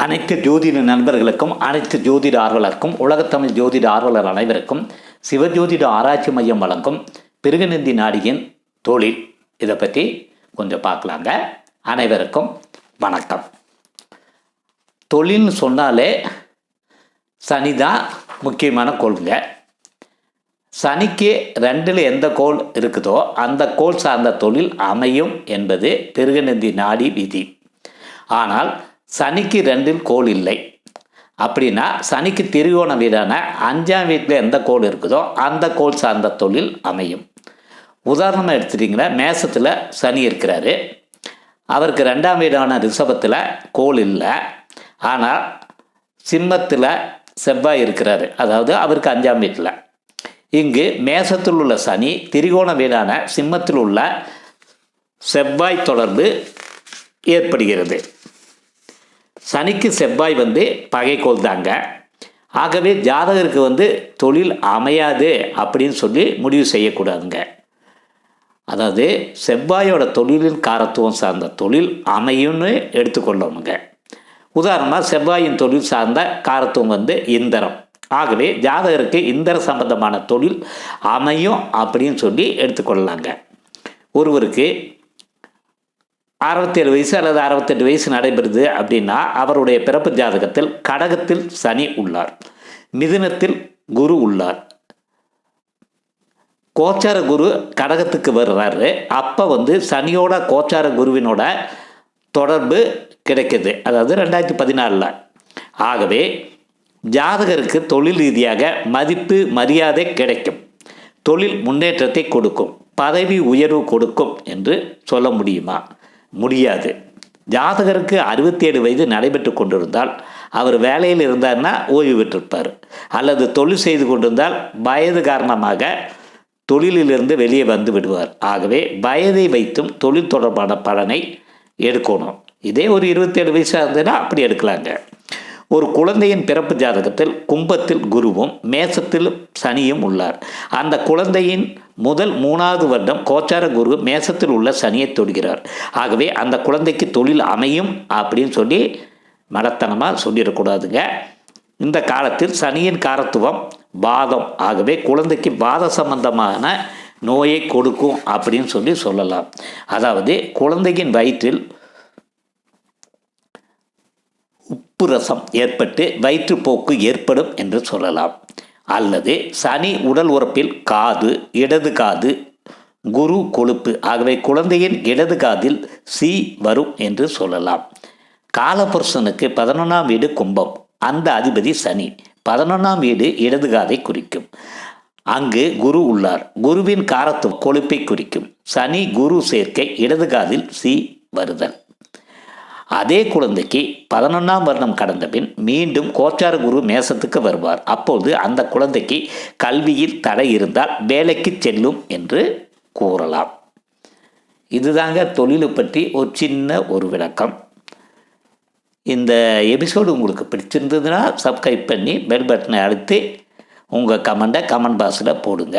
அனைத்து ஜோதிட நண்பர்களுக்கும் அனைத்து ஜோதிட ஆர்வலருக்கும் உலகத்தமிழ் ஜோதிட ஆர்வலர் அனைவருக்கும் சிவஜோதிட ஆராய்ச்சி மையம் வழங்கும் பிருகநந்தி நாடியின் தொழில் இதை பற்றி கொஞ்சம் பார்க்கலாங்க. அனைவருக்கும் வணக்கம். தொழில்னு சொன்னாலே சனி தான் முக்கியமான கோளுங்க. சனிக்கு ரெண்டில் எந்த கோள் இருக்குதோ அந்த கோள் சார்ந்த தொழில் அமையும் என்பது பிருகநந்தி நாடி விதி. ஆனால் சனிக்கு ரெண்டில் கோள் இல்லை. அப்படின்னா சனிக்கு திரிகோண வீடான அஞ்சாம் வீட்டில் எந்த கோள் இருக்குதோ அந்த கோள் சார்ந்த தொழில் அமையும். உதாரணமாக எடுத்துட்டிங்கன்னா மேசத்தில் சனி இருக்கிறாரு. அவருக்கு ரெண்டாம் வீடான ரிஷபத்தில் கோள் இல்லை. ஆனால் சிம்மத்தில் செவ்வாய் இருக்கிறாரு. அதாவது அவருக்கு அஞ்சாம் வீட்டில். இங்கு மேசத்தில் உள்ள சனி திரிகோண வீடான சிம்மத்தில் உள்ள செவ்வாய் தொடர்பு ஏற்படுகிறது. சனிக்கு செவ்வாய் வந்து பகைக்கோள் தாங்க ஆகவே ஜாதகருக்கு வந்து தொழில் அமையாது அப்படின்னு சொல்லி முடிவு செய்யக்கூடாதுங்க. அதாவது செவ்வாயோட தொழிலின் காரத்துவம் சார்ந்த தொழில் அமையும்னு எடுத்துக்கொள்ளணுங்க உதாரணமாக செவ்வாயின் தொழில் சார்ந்த காரத்துவம் வந்து இந்தரம். ஆகவே ஜாதகருக்கு இந்தர சம்பந்தமான தொழில் அமையும் அப்படின்னு சொல்லி எடுத்துக்கொள்ளலாங்க. ஒருவருக்கு அறுபத்தேழு வயசு அல்லது அறுபத்தெட்டு வயசு நடைபெறுது அப்படின்னா அவருடைய பிறப்பு ஜாதகத்தில் கடகத்தில் சனி உள்ளார். மிதுனத்தில் குரு உள்ளார். கோச்சார குரு கடகத்துக்கு வர்றாரு. அப்போ வந்து சனியோட கோச்சார குருவினோட தொடர்பு கிடைக்குது. அதாவது ரெண்டாயிரத்தி பதினாலில் ஆகவே ஜாதகருக்கு தொழில் ரீதியாக மதிப்பு மரியாதை கிடைக்கும். தொழில் முன்னேற்றத்தை கொடுக்கும். பதவி உயர்வு கொடுக்கும் என்று சொல்ல முடியுமா? முடியாது. ஜாதகருக்கு அறுபத்தேழு வயது நடைபெற்று கொண்டிருந்தால் அவர் வேலையில் இருந்தார்னா ஓய்வு பெற்றிருப்பார். அல்லது தொழில் செய்து கொண்டிருந்தால் வயது காரணமாக தொழிலிலிருந்து வெளியே வந்து விடுவார். ஆகவே வயதை வைத்தும் தொழில் தொடர்பான பலனை எடுக்கணும். இதே ஒரு இருபத்தேழு வயசாக இருந்ததுன்னா அப்படி எடுக்கலாங்க. ஒரு குழந்தையின் பிறப்பு ஜாதகத்தில் கும்பத்தில் குருவும் மேசத்தில் சனியும் உள்ளார். அந்த குழந்தையின் முதல் மூணாவது வருடம் கோச்சார குரு மேசத்தில் உள்ள சனியை தொடுகிறார். ஆகவே அந்த குழந்தைக்கு தொழில் அமையும் அப்படின்னு சொல்லி மடத்தனமாக சொல்லிடக்கூடாதுங்க. இந்த காலத்தில் சனியின் காரத்துவம் பாதம். ஆகவே குழந்தைக்கு வாத சம்பந்தமான நோயை கொடுக்கும் அப்படின்னு சொல்லி சொல்லலாம். அதாவது குழந்தையின் வயிற்றில் உப்புரசம் ஏற்பட்டு வயிற்றுப்போக்கு ஏற்படும் என்று சொல்லலாம். அல்லது சனி உடல் உறுப்பில் காது இடது காது குரு கொழுப்பு ஆகவே குழந்தையின் இடது காதில் சி வரும் என்று சொல்லலாம். காலபுருஷனுக்கு பதினொன்றாம் வீடு கும்பம். அந்த அதிபதி சனி. பதினொன்றாம் வீடு இடது காதை குறிக்கும். அங்கு குரு உள்ளார். குருவின் காரத்துவம் கொழுப்பை குறிக்கும். சனி குரு சேர்க்கை இடது காதில் சி வருதல். அதே குழந்தைக்கு பதினொன்றாம் வருடம் கடந்த பின் மீண்டும் கோச்சார குரு மேசத்துக்கு வருவார். அப்போது அந்த குழந்தைக்கு கல்வியில் தடை இருந்தால் வேலைக்கு செல்லும் என்று கூறலாம். இதுதாங்க தொழிலை பற்றி ஒரு சின்ன ஒரு விளக்கம். இந்த எபிசோடு உங்களுக்கு பிடிச்சிருந்ததுன்னா சப்ஸ்கிரைப் பண்ணி பெல் பட்டனை அழுத்தி உங்கள் கமெண்ட்டை கமெண்ட் பாக்ஸில் போடுங்க.